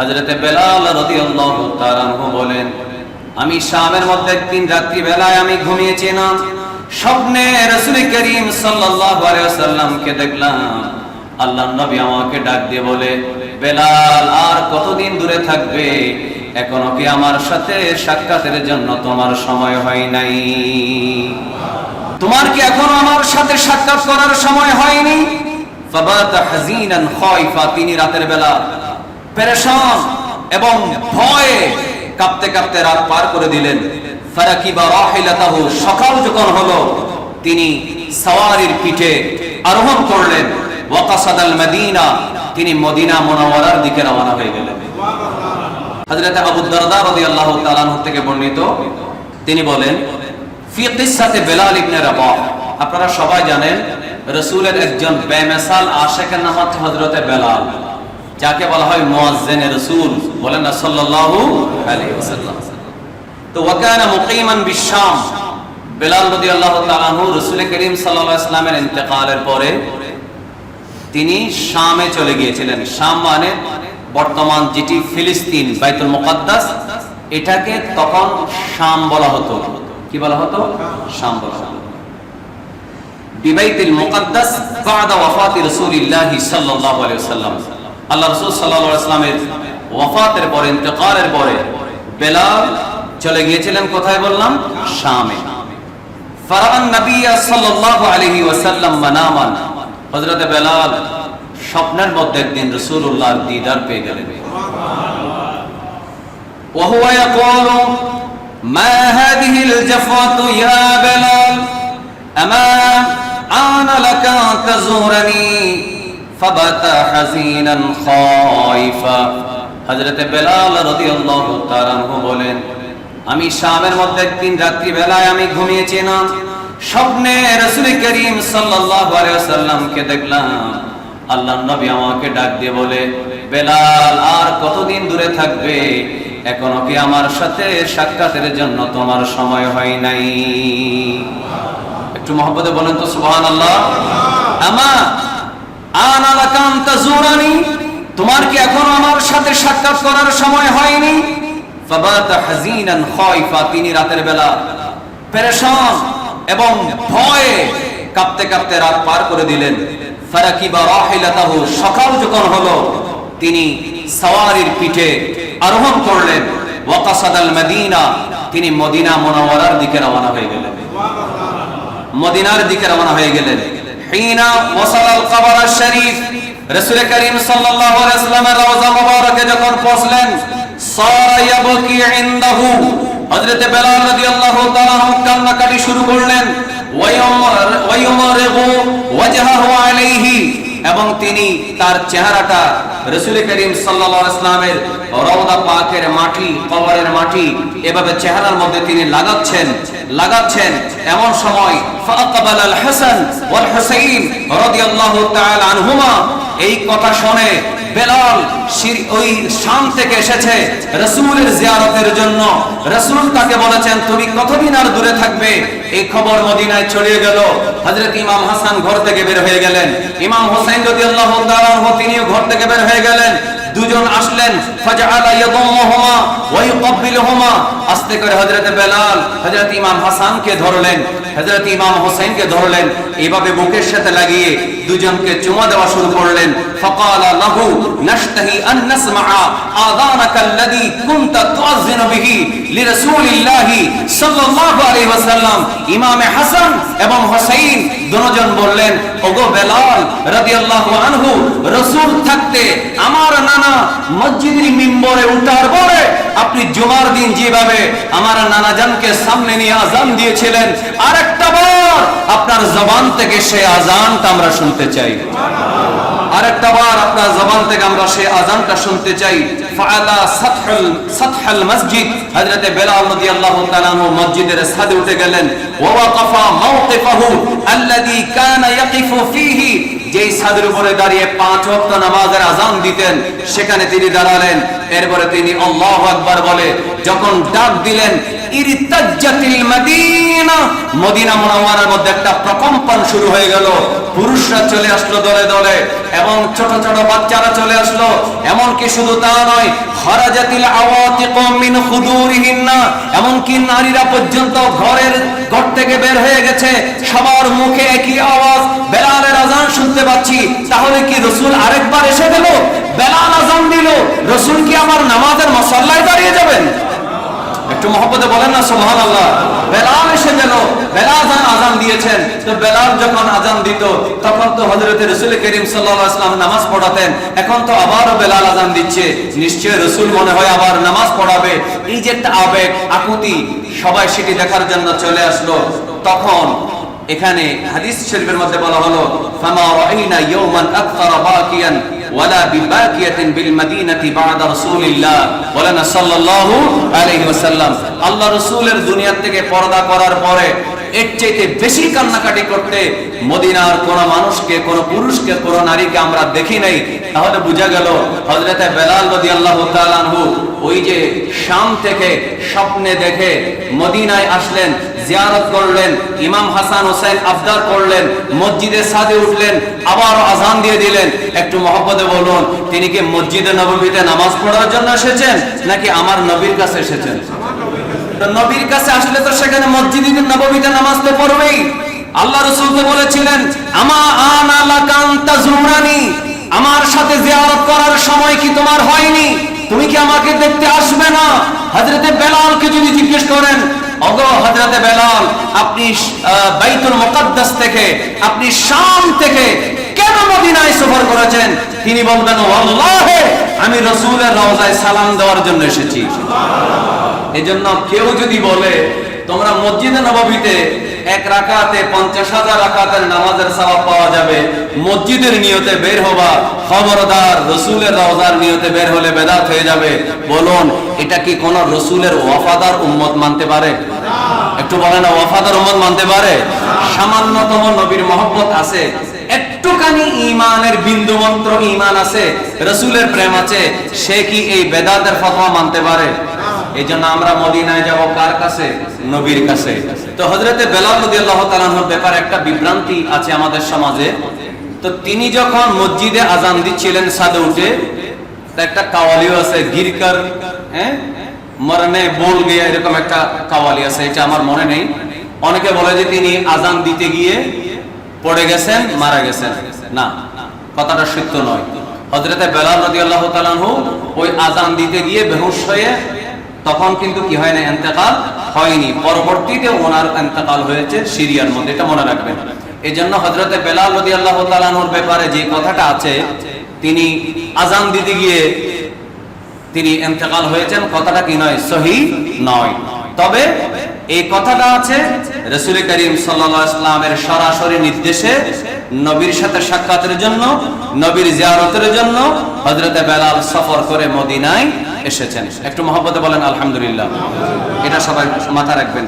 হজরতে বেলাল রাদিয়াল্লাহু তাআলা বলেন, আমি শামের মধ্যে রাত্রি বেলায় আমি ঘুমিয়েছিলাম। স্বপ্নে রাসূল করিম সাল্লাল্লাহু আলাইহি ওয়াসাল্লামকে দেখলাম। আল্লাহর নবী আমাকে ডাক দিয়ে বলে, বেলাল, আর কতদিন দূরে থাকবে? এখনও কি আমার সাথে সাক্ষাতের জন্য তোমার সময় হয় নাই? তোমার কি এখনও আমার সাথে সাক্ষাৎ করার সময় হয়নি? হাজিনান খায়ফা তিনি রাতের বেলা পেরেশান এবং ভয়ে কাঁপতে কাঁপতে রাত পার করে দিলেন। সকাল যখন হলো, তিনি সাওয়ারির পিঠে আরোহণ করলেন। তিনি মদিনা দিকে রওনা হয়ে গেলেন। বর্ণিত, তিনি বলেন আপনারা সবাই জানেন, রাসূলের একজন বেমেসাল আশিকের নাম হচ্ছে হযরতে বেলাল। যাকে বলা হয় মুয়াজ্জিনে রাসূল, বলেন না সাল্লাল্লাহু আলাইহি ওয়াসাল্লাম। তো ওয়াকানা মুকিমান বিশাম বেলাল রাদিয়াল্লাহু তাআলা আনহু রাসূল করিম সাল্লাল্লাহু আলাইহি ওয়াসাল্লামের ইন্তেকালের পরে তিনি শামে চলে গিয়েছিলেন। শাম মানে বর্তমান যেটি ফিলিস্তিন, বাইতুল মুকাদ্দাস, এটাকে তখন শাম বলা হতো। কি বলা হতো? শাম বলা হতো। বিবাইতুল মুকাদ্দাস বাদা ওয়াফাতি রাসূলিল্লাহ সাল্লাল্লাহু আলাইহি ওয়াসাল্লাম। আল্লাহ রাসূল সাল্লাল্লাহু আলাইহি ওয়াসাল্লামের ওয়াফাতের পরে ইন্তেকালের পরে বেলাল চলে গিয়েছিলেন কোথায় বললাম শামে ফারান নবী সাল্লাল্লাহু আলাইহি ওয়াসাল্লাম মানামান হযরত বেলাল স্বপ্নের মধ্যে একদিন রাসূলুল্লাহর দিদার পেয়ে গেলেন وهو يقول ما هذه الجفوة يا بلال أما آن لك أن تزورني হযরতে বেলাল রাদিয়াল্লাহু তাআলা বলেন, আমি শামের মধ্যে রাত্রি বেলায় আমি ঘুমিয়েছিলাম। স্বপ্নে রাসূল করিম সাল্লাল্লাহু আলাইহি ওয়াসাল্লামকে দেখলাম। আল্লাহর নবী আমাকে ডাক দিয়ে বলে, বেলাল, আর কতদিন দূরে থাকবে? এখনও কি আমার সাথে সাক্ষাতের জন্য তোমার সময় হয় নাই? একটু মহব্বতে বলেন তো সুবহানাল্লাহ। আমা তোমার কি এখনও আমার সাথে সাক্ষাৎ করার সময় হয়নি? তিনি রাতের বেলা এবং ভয়ে কাঁপতে কাঁপতে রাত পার করে দিলেন। সকাল যখন হলো, তিনি সাওয়ারির পিঠে আরোহণ করলেন। ওয়াকাসাদাল মদিনা, তিনি মদিনা মুনাওয়ারার দিকে রওনা হয়ে গেলেন। মদিনার দিকে রওনা হয়ে গেলেন। হিনা ওয়াসালাল কবর শরীফ। রাসূল করিম সাল্লাল্লাহু আলাইহি ওয়াসাল্লামের রওজা মুবারকে যখন পৌঁছলেন, সারা ইয়াবকি ইনদাহু। হযরত বেলাল রাদিয়াল্লাহু তাআলা আনহু কান্নাকাটি শুরু করলেন ওয়ায়ুমরিগু ওয়াজহাহু আলাইহি। এবং তিনি তার চেহারাটা রসুল করিম সাল্লামের রওদা পাকের মাটি, কবরের মাটি, এভাবে চেহারার মধ্যে তিনি লাগাচ্ছেন লাগাচ্ছেন। এমন সময় ফাকাবাল আল হাসান ওয়াল হুসাইন রাদিয়াল্লাহু তাআলা আনহুমা এই কথা শুনে বেলাল ওই শাম থেকে এসেছে রসুলের জিয়ারতের জন্য। রসুল তাকে বলেছেন, তুমি কতদিন আর দূরে থাকবে? এই খবর মদিনায় ছড়িয়ে গেল। হযরত ইমাম হাসান ঘর থেকে বের হয়ে গেলেন। ইমাম হোসেন রাদিয়াল্লাহু তাআলা তিনিও ঘর থেকে বের হয়ে গেলেন। দুজন আসলেন, ফাজআলা ইয়াদুমুহুমা ওয়া ইউকাব্বিলুহুমা। আস্তে করে হযরত বেলাল, হযরত ইমাম হাসানকে ধরলেন, হযরত ইমাম হোসেনকে ধরলেন এইভাবে বুকের সাথে লাগিয়ে দুজনকে চুমা দেওয়া শুরু করলেন। এবং হোসেন দুজন বললেন, ওগো বেলাল রাদিয়াল্লাহু আনহু, রাসূল থাকতে আমার নানা মসজিদের মিম্বরে উঠার পরে আপনি জুমার দিন যেভাবে আমার নানা জানকে সামনে নিয়ে আজান দিয়েছিলেন, আরেকটা বার আপনার জবান থেকে সেই আজানটা আমরা শুনতে চাই। বার আপনার জবান থেকে আমরা সেই আজানটা শুনতে চাই। পাঁচ নামাজের আজান দিতেন, সেখানে তিনি দাঁড়ালেন। এরপরে তিনি আল্লাহু আকবার বলে, যখন ডাক দিলেন মাদিনা। মদিনা মধ্যে একটা প্রকম্পন শুরু হয়ে গেল। পুরুষরা চলে আসলো দলে দলে, এবং ছোট ছোট বাচ্চারা চলে আসলো। এমনকি শুধু তা নয়, খরাজাতিল আওয়াতিক মিন খুদুরিহিন্না, এমনকি নারীরা পর্যন্ত ঘরের ঘর থেকে বের হয়ে গেছে। সবার মুখে একই আওয়াজ, বেলালের আজান শুনতে পাচ্ছি। তাহলে কি রসুল আরেকবার এসে গেল? বেলাল আজান দিল। রসুল কি আমার নামাজের মশাল্লায় দাঁড়িয়ে যাবেন? একটু মহব্বতে বলেন না সুবহান আল্লাহ বেলাল এসে গেল। বেলাল আজান দিয়েছেন, তো বেলাল যখন আজান দিত, তখন তো হযরতে রাসূল করিম সাল্লাল্লাহু নামাজ পড়াতেন। এখন তো আবারও বেলাল আজান দিচ্ছে। নিশ্চয় রাসূল মনে হয় আবার নামাজ পড়াবে। এই যে একটা আবেগ, আকুতি সবাই সেটি দেখার জন্য চলে আসলো। তখন এখানে হাদিস শরীফের মধ্যে বলা হলো ওয়ালা বিবাকিয়াতিন বিল মাদিনাতি বাদা রাসূলিল্লাহ। ওয়ালানা সাল্লাল্লাহু আলাইহি ওয়াসাল্লাম, আল্লাহ রাসূলের দুনিয়া থেকে পর্দা করার পরে এর চাইতে বেশি কান্নাকাটি করতে মদিনার কোন মানুষকে, কোন পুরুষকে, কোন নারীকে আমরা দেখি নাই। তাহলে বোঝা গেল হযরতে বেলাল রাদিয়াল্লাহু তাআলা আনহু ওই যে শাম থেকে স্বপ্নে দেখে মদিনায় আসলেন, জিয়ারত করলেন, ইমাম হাসান হোসেন আফদার করলেন, মসজিদে সাদে উঠলেন, আবার আজান দিয়ে দিলেন। একটু মহব্বতে বলুন, তিনি কি মসজিদে নবমীতে নামাজ পড়ার জন্য এসেছেন নাকি আমার নবীর কাছে এসেছেন? নবীর কাছে আসলে তো সেখানে মসজিদে নবমীতে নামাজ তো পড়বেই। আল্লাহ রসুল তো বলেছিলেন, আমা আনা আমার সাথে জিয়ারত করার সময় কি তোমার হয়নি? তুমি কি আমাকে দেখতে আসবে না? হযরতে বেলালকে যদি জিজ্ঞেস করেন, অগো হযরতে বেলাল, আপনি বাইতুল মুকাদ্দাস থেকে, আপনি শাম থেকে কেন মদিনায় করেছেন? তিনি বলবেন আল্লাহে আমি রসুলের রওজায় সালাম দেওয়ার জন্য এসেছি। এজন্য কেউ যদি বলে, তোমরা মসজিদে নববীতে এক রাকাতে পঞ্চাশ হাজার রাকাতের নামাজের সওয়াব পাওয়া যাবে। মসজিদের নিয়তে বের হবা, খবরদার রসুলের রওজার নিয়তে বের হলে বেদাত হয়ে যাবে। বলুন, এটা কি কোন রসুলের ওয়াফাদার উম্মত মানতে পারে? একটু বলে না ওয়াফাদার উম্মত মানতে পারে? সামান্যতম নবীর মহব্বত আছে। একটুখানি ইমানের বিন্দু মন্ত্র ইমান আছে, রসুলের প্রেম আছে, সে কি এই বেদাতের ফতোয়া মানতে পারে? এই জন্য আমরা মদিনায় যাব কার কাছে? নবীর কাছে। তো হজরতে বেলাল রাদিয়াল্লাহু তাআলার ব্যাপারে একটা বিভ্রান্তি আছে আমাদের সমাজে। তো তিনি যখন মসজিদে আজান দিচ্ছিলেন সাদে উঠে একটা কাওয়ালিও আছে, গিরকার হ্যাঁ? মরনে বল গিয়ে এরকম একটা কাওয়ালি আছে, এটা আমার মনে নেই। অনেকে বলে যে তিনি আজান দিতে গিয়ে পড়ে গেছেন, মারা গেছেন। না, কথাটা সত্য নয়। হজরতে বেলাল রাদিয়াল্লাহু তাআলাহু ওই আজান দিতে গিয়ে বেহুশ হয়ে তখন কিন্তু কি হয় না, এন্তেকাল হয়নি। পরবর্তীতে ওনার এন্তেকাল হয়েছে সিরিয়ার মধ্যে, এটা মনে রাখবেন। এই জন্য হজরতে বেলাল রাদিয়াল্লাহু তাআলাহুর ব্যাপারে যে কথাটা আছে, তিনি আজান দিতে গিয়ে তিনি এন্তেকাল হয়েছেন, কথাটা কি নয়, সহি নয়। তবে এই কথাটা আছে, রসুল করিম সাল্লামের সরাসরি নির্দেশে নবীর সাথে সাক্ষাতের জন্য, নবীর জিয়ারতের জন্য হজরতে বেলাল সফর করে মদিনায় এসেছেন। একটু মহব্বতে বলেন আলহামদুলিল্লাহ। এটা সবাই মাথা রাখবেন।